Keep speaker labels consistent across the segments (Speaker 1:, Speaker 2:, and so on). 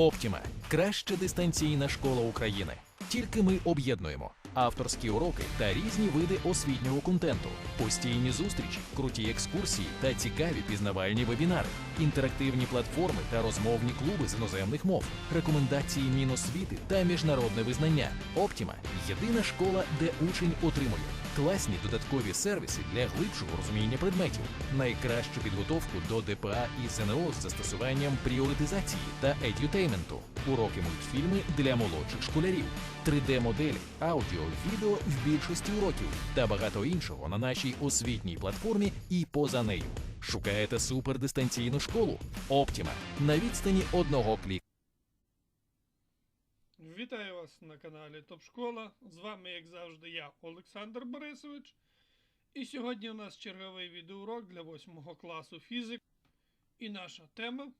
Speaker 1: Оптіма краща дистанційна школа України. Тільки ми об'єднуємо авторські уроки та різні види освітнього контенту, постійні зустрічі, круті екскурсії та цікаві пізнавальні вебінари, інтерактивні платформи та розмовні клуби з іноземних мов, рекомендації Міносвіти та міжнародне визнання. Оптіма єдина школа, де учень отримує. Класні додаткові сервіси для глибшого розуміння предметів, найкращу підготовку до ДПА і ЗНО з застосуванням пріоритизації та едютейменту, уроки мультфільми для молодших школярів, 3D-моделі, аудіо, відео в більшості уроків та багато іншого на нашій освітній платформі і поза нею. Шукаєте супердистанційну школу? Оптіма на відстані одного кліку.
Speaker 2: Вітаю вас на каналі Топ Школа. З вами, як завжди, я, Олександр Борисович. І сьогодні у нас черговий відеоурок для 8 класу фізик. І наша тема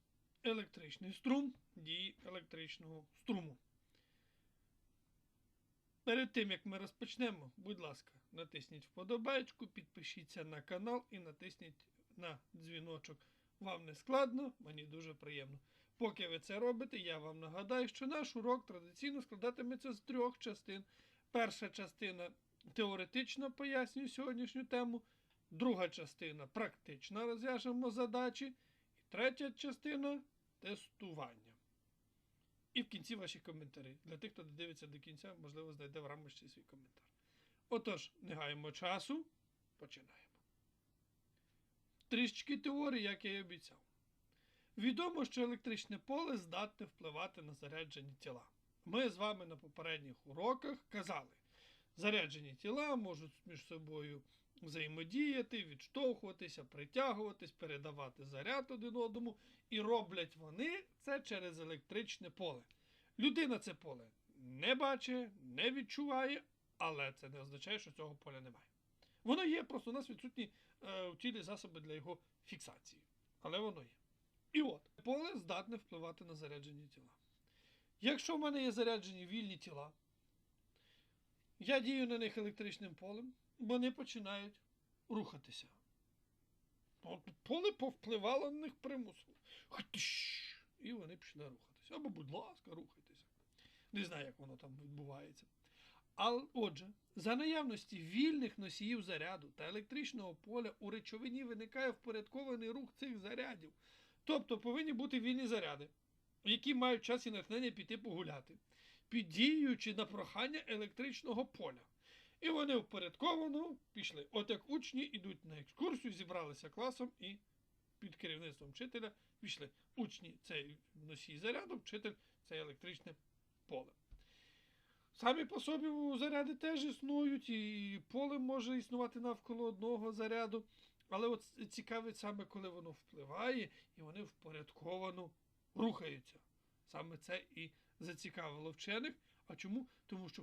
Speaker 2: електричний струм дії електричного струму. Перед тим як ми розпочнемо, будь ласка, натисніть вподобайку, підпишіться на канал і натисніть на дзвіночок. Вам не складно, мені дуже приємно. Поки ви це робите, я вам нагадаю, що наш урок традиційно складатиметься з трьох частин. Перша частина теоретично пояснює сьогоднішню тему, друга частина практично розв'яжемо задачі, і третя частина тестування. І в кінці ваші коментарі. Для тих, хто дивиться до кінця, можливо, знайде в рамочці свій коментар. Отож, не гаємо часу, починаємо. Трішечки теорії, як я і обіцяв. Відомо, що електричне поле здатне впливати на заряджені тіла. Ми з вами на попередніх уроках казали, заряджені тіла можуть між собою взаємодіяти, відштовхуватися, притягуватись, передавати заряд один одному, і роблять вони це через електричне поле. Людина це поле не бачить, не відчуває, але це не означає, що цього поля немає. Воно є, просто у нас відсутні е, в тілі засоби для його фіксації. Але воно є. І от, поле здатне впливати на заряджені тіла. Якщо в мене є заряджені вільні тіла, я дію на них електричним полем, вони починають рухатися. От поле повпливало на них примусово. Хтищ! І вони почали рухатися. Або, будь ласка, рухайтеся. Не знаю, як воно там відбувається. Але отже, за наявності вільних носіїв заряду та електричного поля у речовині виникає впорядкований рух цих зарядів. Тобто повинні бути вільні заряди, які мають час і натхнення піти погуляти, піддіюючи на прохання електричного поля. І вони впорядковано пішли. От як учні йдуть на екскурсію, зібралися класом і під керівництвом вчителя пішли. Учні це носій заряду, вчитель це електричне поле. Самі по собі заряди теж існують, і поле може існувати навколо одного заряду. Але от цікавить саме, коли воно впливає, і вони впорядковано рухаються. Саме це і зацікавило вчених. А чому? Тому що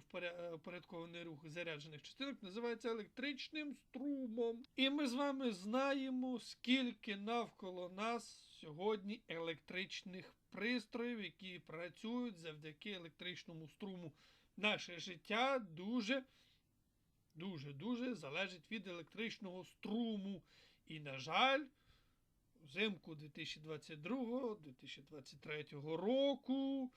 Speaker 2: впорядкований рух заряджених частинок називається електричним струмом. І ми з вами знаємо, скільки навколо нас сьогодні електричних пристроїв, які працюють завдяки електричному струму. Наше життя дуже дуже-дуже залежить від електричного струму. І, на жаль, взимку 2022-2023 року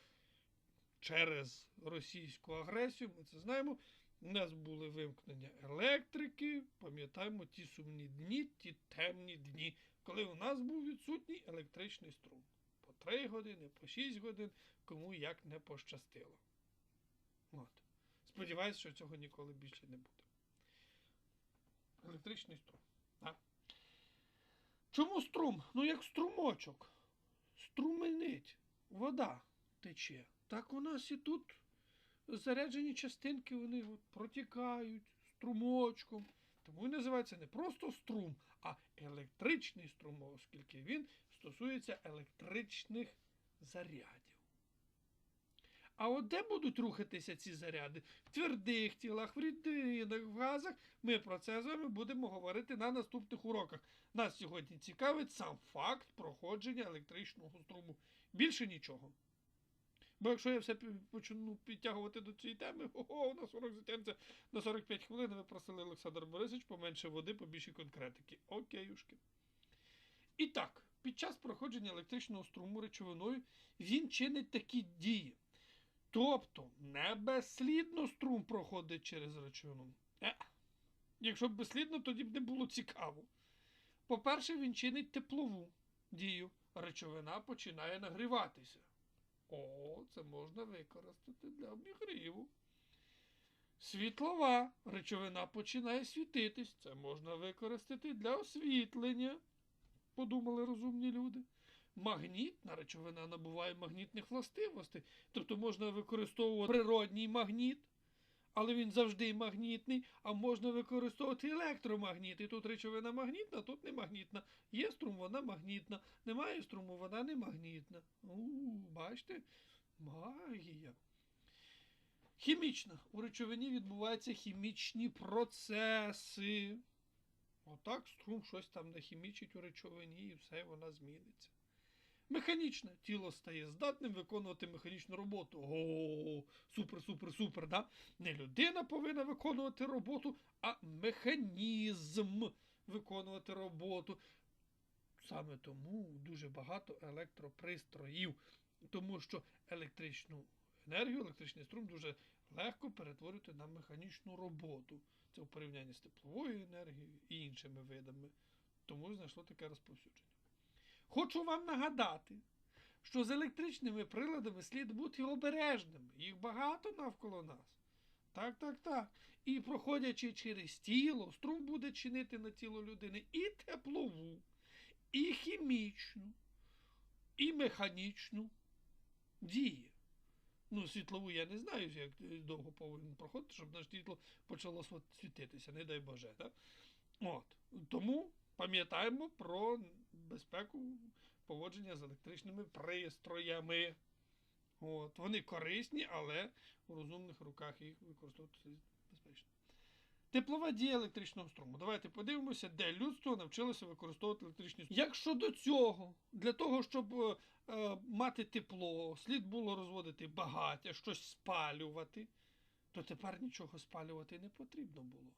Speaker 2: через російську агресію, ми це знаємо, у нас були вимкнення електрики, пам'ятаємо ті сумні дні, ті темні дні, коли у нас був відсутній електричний струм. По 3 години, по 6 годин, кому як не пощастило. От. Сподіваюсь, що цього ніколи більше не буде. Електричний струм. А? Чому струм? Ну як струмочок. Струменить. Вода тече. Так у нас і тут заряджені частинки вони протікають струмочком. Тому і називається не просто струм, а електричний струм, оскільки він стосується електричних зарядів. А от де будуть рухатися ці заряди? В твердих тілах, в рідинах, в газах. Ми про це з вами будемо говорити на наступних уроках. Нас сьогодні цікавить сам факт проходження електричного струму. Більше нічого. Бо якщо я все почну підтягувати до цієї теми, ого, нас урок затягнеться на 45 хвилин. Ви просили Олександр Борисович поменше води, побільше конкретики. Окейушки. І так, під час проходження електричного струму речовиною він чинить такі дії. Тобто, не безслідно струм проходить через речовину. Е. Якщо б безслідно, тоді б не було цікаво. По-перше, він чинить теплову дію. Речовина починає нагріватися. О, це можна використати для обігріву. Світлова речовина починає світитись. Це можна використати для освітлення, подумали розумні люди. Магнітна речовина набуває магнітних властивостей. Тобто можна використовувати природній магніт, але він завжди магнітний, а можна використовувати електромагніт. І тут речовина магнітна, тут не магнітна. Є струм, вона магнітна. Немає струму, вона не магнітна. У, бачите? Магія. Хімічна. У речовині відбуваються хімічні процеси. Отак струм щось там нахімічить у речовині і все, вона зміниться. Механічне тіло стає здатним виконувати механічну роботу. О, супер, супер, супер. Да? Не людина повинна виконувати роботу, а механізм виконувати роботу. Саме тому дуже багато електропристроїв, тому що електричну енергію, електричний струм дуже легко перетворити на механічну роботу. Це в порівнянні з тепловою енергією і іншими видами. Тому знайшло таке розповсюдження. Хочу вам нагадати, що з електричними приладами слід бути обережними. Їх багато навколо нас. Так, так, так. І проходячи через тіло, струм буде чинити на тіло людини і теплову, і хімічну, і механічну дії. Ну, світлову я не знаю, як довго повинен проходити, щоб наше світло почало світитися, не дай Боже. Так? От. Тому пам'ятаємо про безпеку поводження з електричними пристроями. От. Вони корисні, але у розумних руках їх використовувати безпечно. Теплова дія електричного струму. Давайте подивимося, де людство навчилося використовувати електричний струм. Якщо до цього, для того, щоб е, е, мати тепло, слід було розводити багаття, щось спалювати, то тепер нічого спалювати не потрібно було.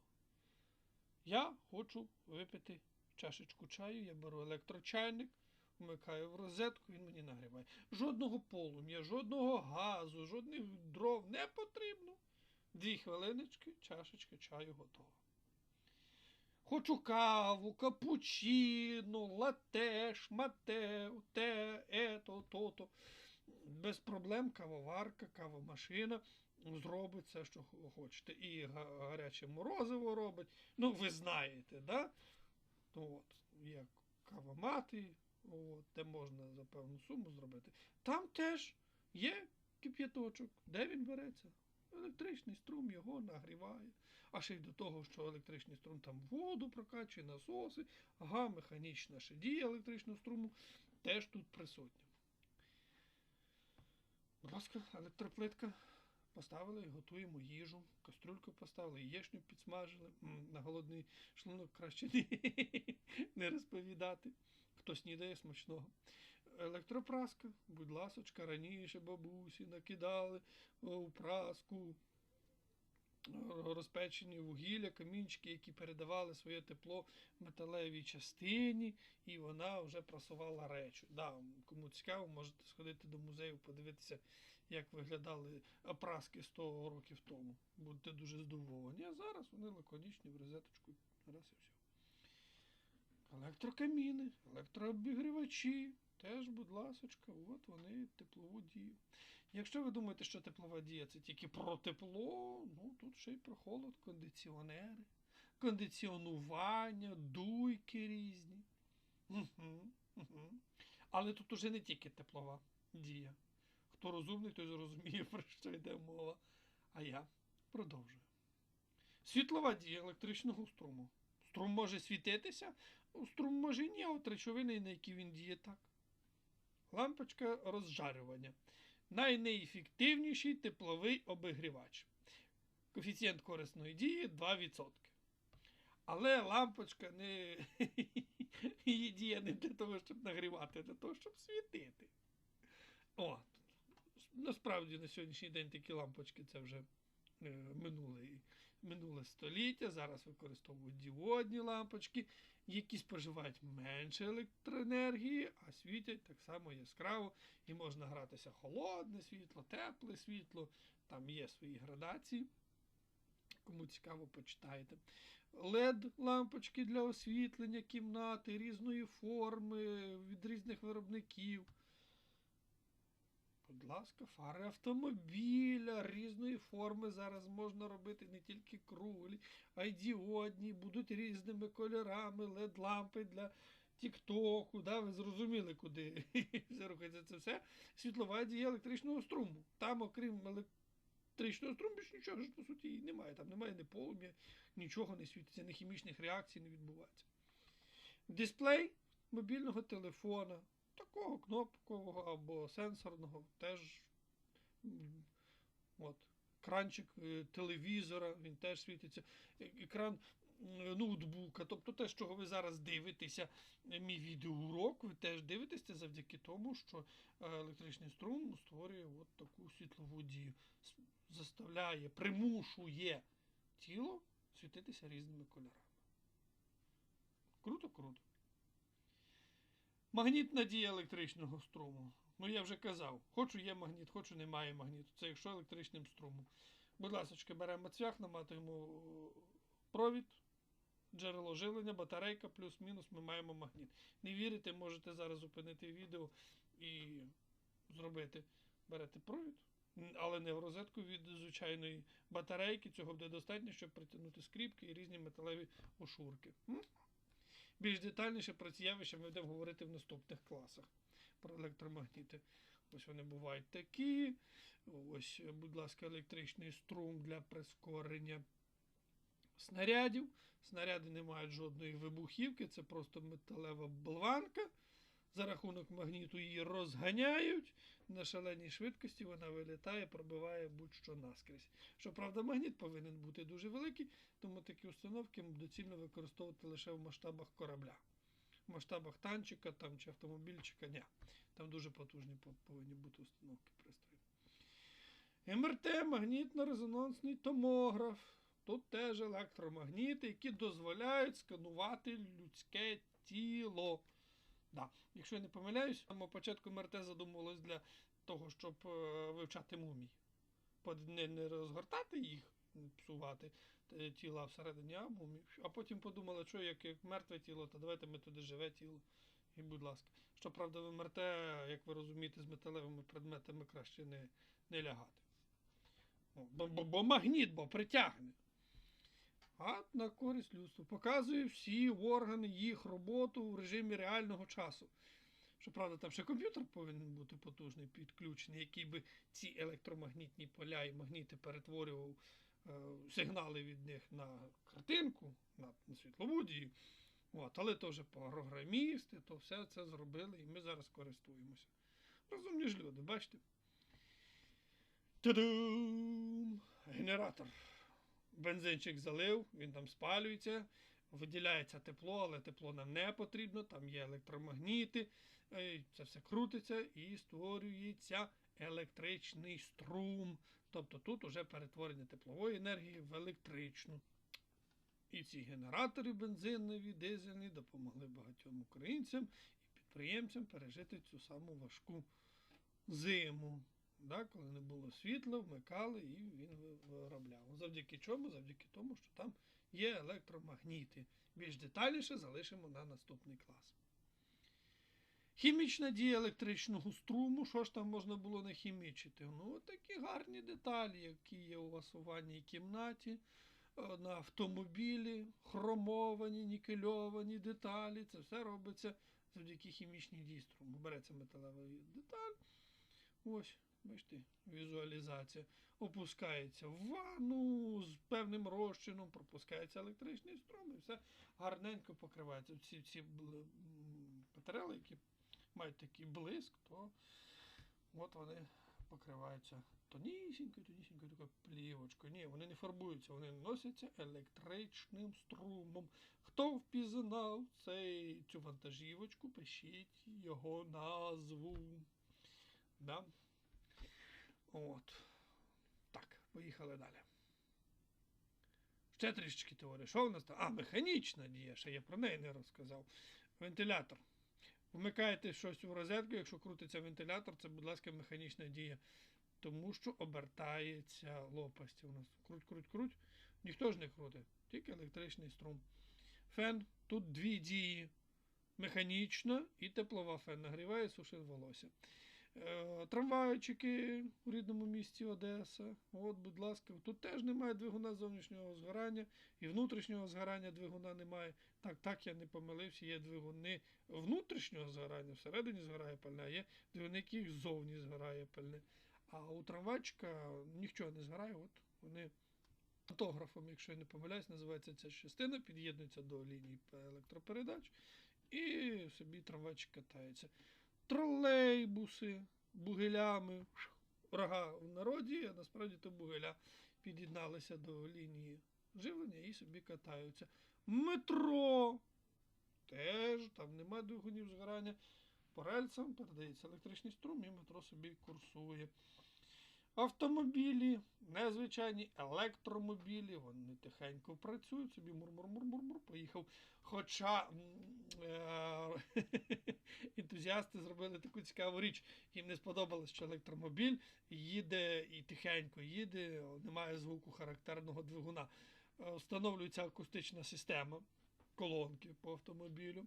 Speaker 2: Я хочу випити чашечку чаю, я беру електрочайник, вмикаю в розетку, він мені нагріває. Жодного полум'я, жодного газу, жодних дров не потрібно. Дві хвилиночки, чашечка чаю готова. Хочу каву, капучино, лате, шмате, те, ето, то-то. Без проблем кавоварка, кавомашина зробить все, що хочете. І гаряче морозиво робить. Ну, ви знаєте, да? Ну, от, є кавомати, от, де можна за певну суму зробити. Там теж є кип'яточок. Де він береться? Електричний струм його нагріває. А ще й до того, що електричний струм там воду прокачує, насоси, ага, механічна ще дія електричного струму теж тут присутня. Будь ласка, електроплитка. Поставили, готуємо їжу, кастрюльку поставили, яєчню підсмажили. На голодний шлунок краще не, розповідати. Хто снідає смачного. Електропраска, будь ласочка, раніше бабусі накидали у праску е, розпечені вугілля, камінчики, які передавали своє тепло металевій частині, і вона вже прасувала речі. Да, кому цікаво, можете сходити до музею, подивитися, як виглядали праски 100 років тому. Будете дуже здивовані. А зараз вони лаконічні в розеточку. Раз і все. Електрокаміни, електрообігрівачі. Теж, будь ласочка, от вони теплову дію. Якщо ви думаєте, що теплова дія це тільки про тепло, ну тут ще й про холод, кондиціонери, кондиціонування, дуйки різні. Угу, угу. Але тут уже не тільки теплова дія. Хто розумний, той зрозуміє, про що йде мова. А я продовжую. Світлова дія електричного струму. Струм може світитися, ну, струм може і ні, а от речовини, на які він діє так. Лампочка розжарювання. Найнеефективніший тепловий обігрівач. Коефіцієнт корисної дії 2%. Але лампочка не її діє не для того, щоб нагрівати, а для того, щоб світити. От. Насправді на сьогоднішній день такі лампочки це вже е, минуле, минуле століття. Зараз використовують діодні лампочки. які споживають менше електроенергії, а світять так само яскраво, і можна гратися холодне світло, тепле світло, там є свої градації. Кому цікаво, почитайте. led лампочки для освітлення кімнати різної форми від різних виробників. Будь ласка, фари автомобіля різної форми зараз можна робити не тільки круглі, а й діодні, будуть різними кольорами, led лампи для Тіктоку. Да? Ви зрозуміли, куди все рухається. Це все світлова дія електричного струму. Там, окрім електричного струму, більш нічого ж по суті і немає. Там немає ні полум'я, нічого не світиться, ні хімічних реакцій не відбувається. Дисплей мобільного телефона, такого кнопкового або сенсорного, теж от, екранчик е, телевізора, він теж світиться, Е- екран ноутбука, тобто те, чого ви зараз дивитеся, е, мій відеоурок, ви теж дивитеся завдяки тому, що е, електричний струм створює от таку світлову дію, заставляє, примушує тіло світитися різними кольорами. Круто, круто. Магнітна дія електричного струму. Ну, я вже казав, хочу є магніт, хочу немає магніту. Це якщо електричним струмом. Будь ласка, беремо цвях, наматуємо е, провід, джерело живлення, батарейка, плюс-мінус, ми маємо магніт. Не вірите, можете зараз зупинити відео і зробити. Берете провід, але не в розетку від звичайної батарейки. Цього буде достатньо, щоб притягнути скріпки і різні металеві ошурки. Більш детальніше про ці явища ми будемо говорити в наступних класах про електромагніти. Ось вони бувають такі. Ось, будь ласка, електричний струм для прискорення снарядів. Снаряди не мають жодної вибухівки, це просто металева болванка. За рахунок магніту її розганяють. На шаленій швидкості вона вилітає, пробиває будь-що наскрізь. Щоправда, магніт повинен бути дуже великий, тому такі установки доцільно використовувати лише в масштабах корабля. В масштабах танчика там, чи автомобільчика ні. Там дуже потужні повинні бути установки пристрої. МРТ магнітно-резонансний томограф. Тут теж електромагніти, які дозволяють сканувати людське тіло. Да. Якщо я не помиляюсь, самого початку МРТ задумувалось для того, щоб е, вивчати мумій. Не, не розгортати їх, псувати е, тіла всередині, а мумій. А потім подумали, що як, як мертве тіло, то давайте ми туди живе тіло. І будь ласка. Щоправда, в МРТ, як ви розумієте, з металевими предметами краще не, не лягати. Бо, бо, бо магніт, бо притягне. А на користь людству. Показує всі органи, їх роботу в режимі реального часу. Щоправда, там ще комп'ютер повинен бути потужний, підключений, який би ці електромагнітні поля і магніти перетворював е, сигнали від них на картинку, на, на світлову дію. От, але то вже програмісти, то все це зробили, і ми зараз користуємося. Розумні ж люди, бачите? Та-дум! Генератор. Бензинчик залив, він там спалюється, виділяється тепло, але тепло нам не потрібно, там є електромагніти, е, це все крутиться і створюється електричний струм. Тобто тут уже перетворення теплової енергії в електричну. І ці генератори бензинові, дизельні допомогли багатьом українцям і підприємцям пережити цю саму важку зиму. Да, коли не було світла, вмикали і він виробляв. Завдяки чому? Завдяки тому, що там є електромагніти. Більш детальніше залишимо на наступний клас. Хімічна дія електричного струму, що ж там можна було не хімічити? Ну, такі гарні деталі, які є у вас у ванній кімнаті, е, на автомобілі, хромовані, нікельовані деталі. Це все робиться завдяки хімічній дії струму. Береться металева деталь. Ось, бачите, візуалізація. Опускається в ванну з певним розчином, пропускається електричний струм і все гарненько покривається. Ці, м, матеріали, які мають такий блиск, то от вони покриваються тонісінькою, тонісінькою такою плівочкою. Ні, вони не фарбуються, вони носяться електричним струмом. Хто впізнав цей, цю вантажівочку, пишіть його назву. Да? От. Так, поїхали далі. Ще трішечки теорії. Що в нас там? А, механічна дія, ще я про неї не розказав. Вентилятор. Вмикаєте щось у розетку, якщо крутиться вентилятор, це, будь ласка, механічна дія. Тому що обертається лопасті. У нас круть, круть, круть. Ніхто ж не крутить, тільки електричний струм. Фен. Тут дві дії. Механічна і теплова фен нагріває, сушить волосся. Е, трамвайчики у рідному місті Одеса. От, будь ласка, тут теж немає двигуна зовнішнього згорання і внутрішнього згорання двигуна немає. Так, так, я не помилився, є двигуни внутрішнього згорання, всередині згорає пальне, а є двигуни, які ззовні згорає пальне. А у трамвайчика нічого не згорає, от вони фотографом, якщо я не помиляюсь, називається ця частина, під'єднується до лінії електропередач і собі трамвайчик катається. Тролейбуси бугелями, рога в народі, а насправді то бугеля під'єдналися до лінії живлення і собі катаються. Метро теж там немає двигунів згорання. По рельсам передається електричний струм і метро собі курсує. Автомобілі, незвичайні електромобілі, вони тихенько працюють, собі мур-мур-мур-мур-мур, поїхав. Хоча е- ентузіасти зробили таку цікаву річ. Їм не сподобалось, що електромобіль їде і тихенько їде, немає звуку характерного двигуна. Е, Встановлюється акустична система, колонки по автомобілю.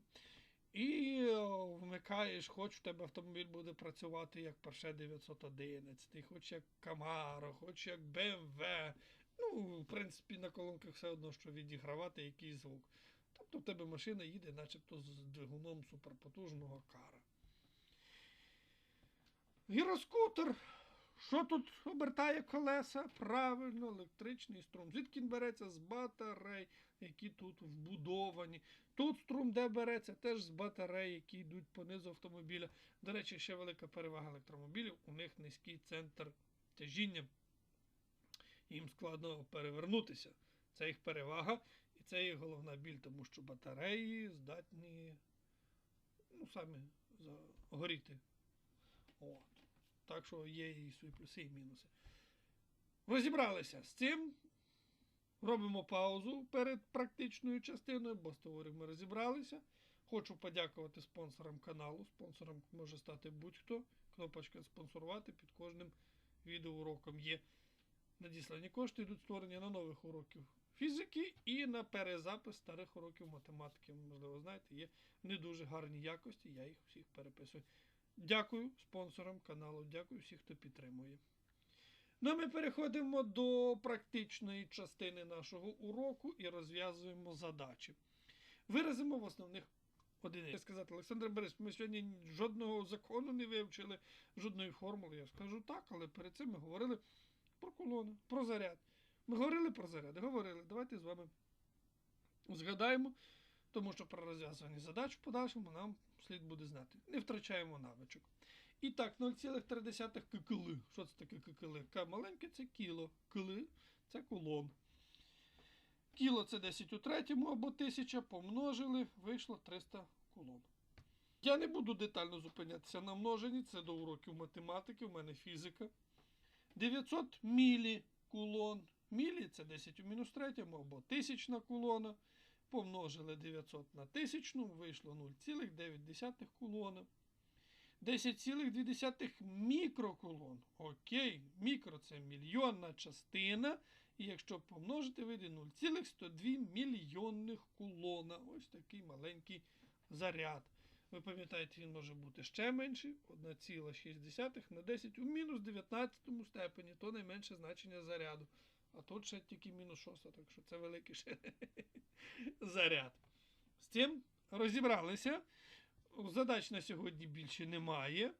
Speaker 2: І вмикаєш, хоч в тебе автомобіль буде працювати як Porsche 911, хоч як Camaro, хоч як BMW. Ну, в принципі, на колонках все одно, що відігравати якийсь звук. Тобто в тебе машина їде, начебто з двигуном суперпотужного кара. Гіроскутер. Що тут обертає колеса? Правильно, електричний струм. Звідки він береться з батарей, які тут вбудовані. Тут струм де береться, теж з батарей, які йдуть понизу автомобіля. До речі, ще велика перевага електромобілів. У них низький центр тяжіння. Їм складно перевернутися. Це їх перевага, і це їх головна біль, тому що батареї здатні ну, самі загоріти. От. Так що є і свої плюси, і мінуси. Розібралися з цим. Робимо паузу перед практичною частиною, бо з теорією ми розібралися. Хочу подякувати спонсорам каналу. Спонсором може стати будь-хто. Кнопочка спонсорувати під кожним відеоуроком є. Надіслані кошти йдуть створення на нових уроків фізики і на перезапис старих уроків математики. Можливо, знаєте, є не дуже гарні якості, я їх всіх переписую. Дякую спонсорам каналу, дякую всім, хто підтримує. Ну, а ми переходимо до практичної частини нашого уроку і розв'язуємо задачі. Виразимо в основних одиниць. Сказати, Олександр Борис, ми сьогодні жодного закону не вивчили, жодної формули. Я скажу так, але перед цим ми говорили про колони, про заряд. Ми говорили про заряд, говорили. Давайте з вами згадаємо, тому що про розв'язування задач в подальшому нам слід буде знати. Не втрачаємо навичок. І так, 0,3 ккл. Що це таке ккл? К маленьке це кіло. Кли це кулон. Кіло це 10 у третьому або 1000 помножили, вийшло 300 кулон. Я не буду детально зупинятися на множенні, це до уроків математики, у мене фізика. 900 мілі кулон. Мілі це 10 у мінус третьому або 1000 кулона. Помножили 900 на 1000, вийшло 0,9 кулона. 10,2 мікрокулон. Окей, мікро це мільйонна частина. І якщо помножити, вийде 0,102 мільйонних кулона. Ось такий маленький заряд. Ви пам'ятаєте, він може бути ще менший, 1,6 на 10 у мінус 19 степені, то найменше значення заряду. А тут ще тільки мінус 6, так що це великий ще заряд. З цим розібралися. Задач на сьогодні більше немає.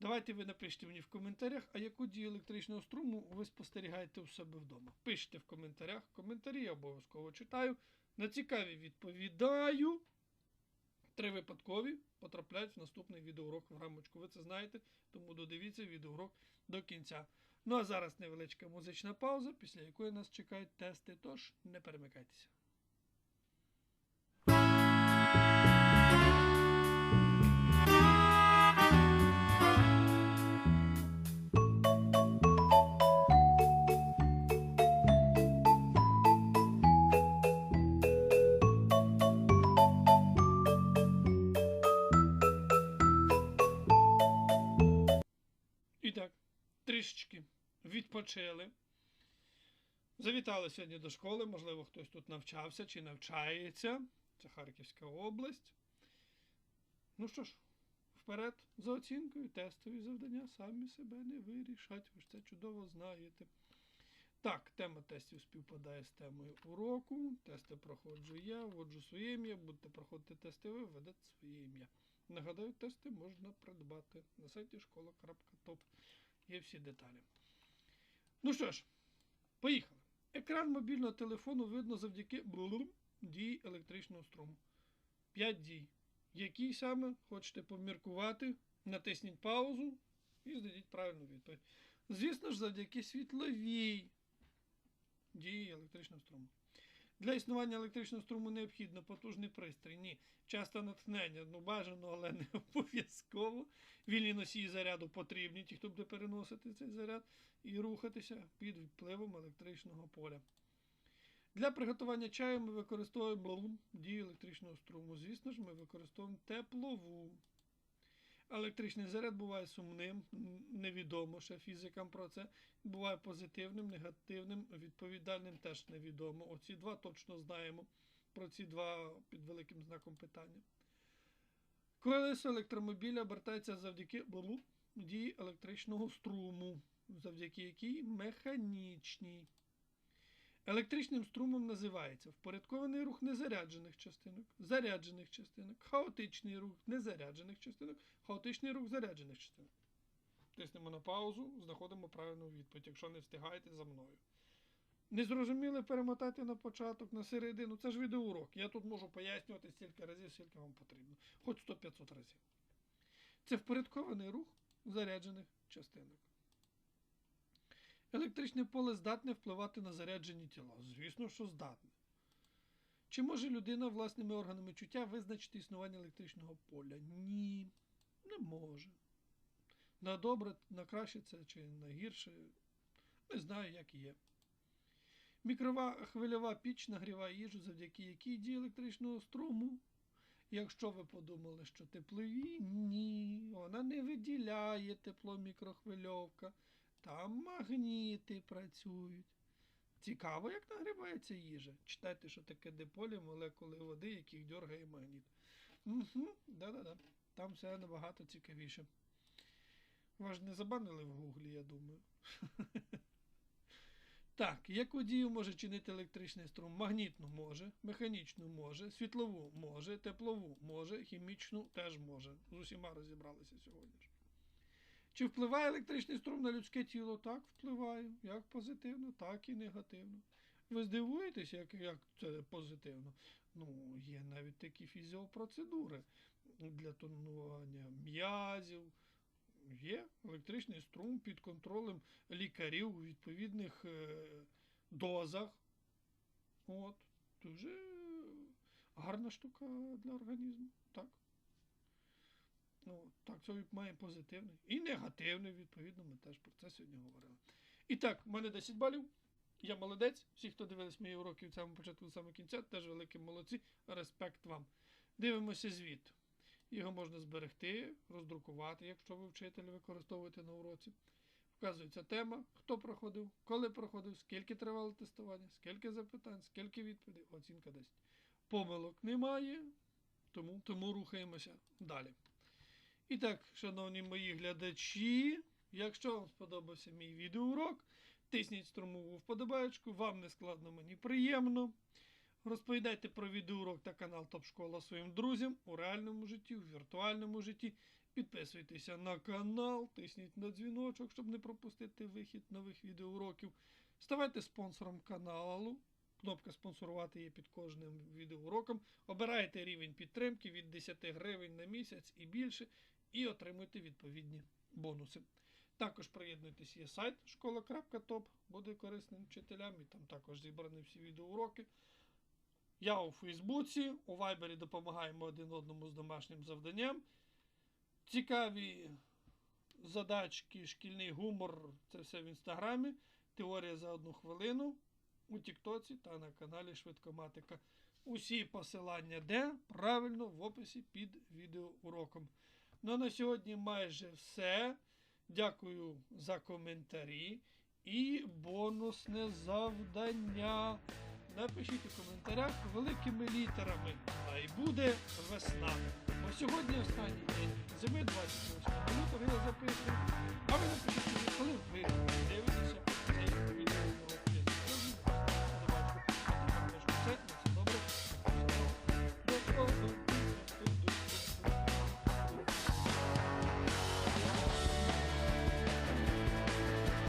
Speaker 2: Давайте ви напишіть мені в коментарях, а яку дію електричного струму ви спостерігаєте у себе вдома. Пишіть в коментарях. Коментарі я обов'язково читаю. На цікаві відповідаю. Три випадкові потрапляють в наступний відеоурок в рамочку. Ви це знаєте, тому додивіться відеоурок до кінця. Ну а зараз невеличка музична пауза, після якої нас чекають тести, тож не перемикайтеся. Трішечки відпочили. Завітали сьогодні до школи, можливо, хтось тут навчався чи навчається. Це Харківська область. Ну що ж, вперед за оцінкою, тестові завдання самі себе не вирішать. Ви ж це чудово знаєте. Так, тема тестів співпадає з темою уроку. Тести проходжу я, вводжу своє ім'я, будете проходити тести ви, введете своє ім'я. Нагадаю, тести можна придбати на сайті школа.топ. Є всі деталі. Ну що ж, поїхали. Екран мобільного телефону видно завдяки дії електричного струму. 5 дій. Який саме хочете поміркувати, натисніть паузу і знайдіть правильну відповідь. Звісно ж, завдяки світловій дії електричного струму. Для існування електричного струму необхідно потужний пристрій. Ні, часто натхнення, ну бажано, але не обов'язково. Вільні носії заряду потрібні, ті, хто буде переносити цей заряд і рухатися під впливом електричного поля. Для приготування чаю ми використовуємо дію електричного струму. Звісно ж, ми використовуємо теплову. Електричний заряд буває сумним, невідомо ще фізикам про це. Буває позитивним, негативним, відповідальним теж невідомо. Оці два точно знаємо. Про ці два під великим знаком питання. Колесо електромобіля обертається завдяки дії електричного струму, завдяки якій механічній. Електричним струмом називається впорядкований рух незаряджених частинок, заряджених частинок, хаотичний рух незаряджених частинок, хаотичний рух заряджених частинок. Тиснемо на паузу, знаходимо правильну відповідь, якщо не встигаєте за мною. Не зрозуміли перемотати на початок, на середину. Це ж відеоурок. Я тут можу пояснювати стільки разів, скільки вам потрібно. Хоч 100-500 разів. Це впорядкований рух заряджених частинок. Електричне поле здатне впливати на заряджені тіла. Звісно, що здатне. Чи може людина власними органами чуття визначити існування електричного поля? Ні, не може. На добре, на краще це чи на гірше, не знаю, як є. Мікрова хвильова піч нагріває їжу, завдяки якій дії електричного струму. Якщо ви подумали, що теплові, ні, вона не виділяє тепло мікрохвильовка. Там магніти працюють. Цікаво, як нагрівається їжа. Читайте, що таке диполі, молекули води, яких дергає магніт. Угу, да-да-да. Там все набагато цікавіше. Вас не забанили в гуглі, я думаю. Так, яку дію може чинити електричний струм? Магнітну може, механічну може, світлову може, теплову може, хімічну теж може. З усіма розібралися сьогодні. ж. Чи впливає електричний струм на людське тіло? Так, впливає. Як позитивно, так і негативно. Ви здивуєтесь, як, як це позитивно? Ну, є навіть такі фізіопроцедури для тонування м'язів. Є електричний струм під контролем лікарів у відповідних е, дозах. От. Дуже гарна штука для організму. Так. Ну, так, це має позитивний і негативний, відповідно, ми теж про це сьогодні говорили. І так, в мене 10 балів. Я молодець. Всі, хто дивились мої уроки від самого початку до самого кінця, теж великі молодці. Респект вам. Дивимося звіт. Його можна зберегти, роздрукувати, якщо ви вчитель використовуєте на уроці. Вказується тема, хто проходив, коли проходив, скільки тривало тестування, скільки запитань, скільки відповідей, оцінка 10. Помилок немає, тому, тому рухаємося далі. І так, шановні мої глядачі, якщо вам сподобався мій відеоурок, тисніть струмову вподобаєчку, вам не складно, мені приємно. Розповідайте про відеоурок та канал Топ Школа своїм друзям у реальному житті, у віртуальному житті. Підписуйтеся на канал, тисніть на дзвіночок, щоб не пропустити вихід нових відеоуроків. Ставайте спонсором каналу. Кнопка спонсорувати є під кожним відеоуроком. Обирайте рівень підтримки від 10 гривень на місяць і більше, і отримуйте відповідні бонуси. Також приєднуйтесь, є сайт школа.топ, буде корисним вчителям, і там також зібрані всі відеоуроки. Я у Фейсбуці, у Вайбері допомагаємо один одному з домашнім завданням. Цікаві задачки, шкільний гумор це все в інстаграмі. Теорія за одну хвилину у Тіктоці та на каналі Швидкоматика. Усі посилання де? Правильно в описі під відеоуроком. Ну а на сьогодні майже все. Дякую за коментарі і бонусне завдання. Напишіть у коментарях великими літерами. А й буде весна. Бо сьогодні останній день зими 28 лютого я записую. А ви напишіть, коли ви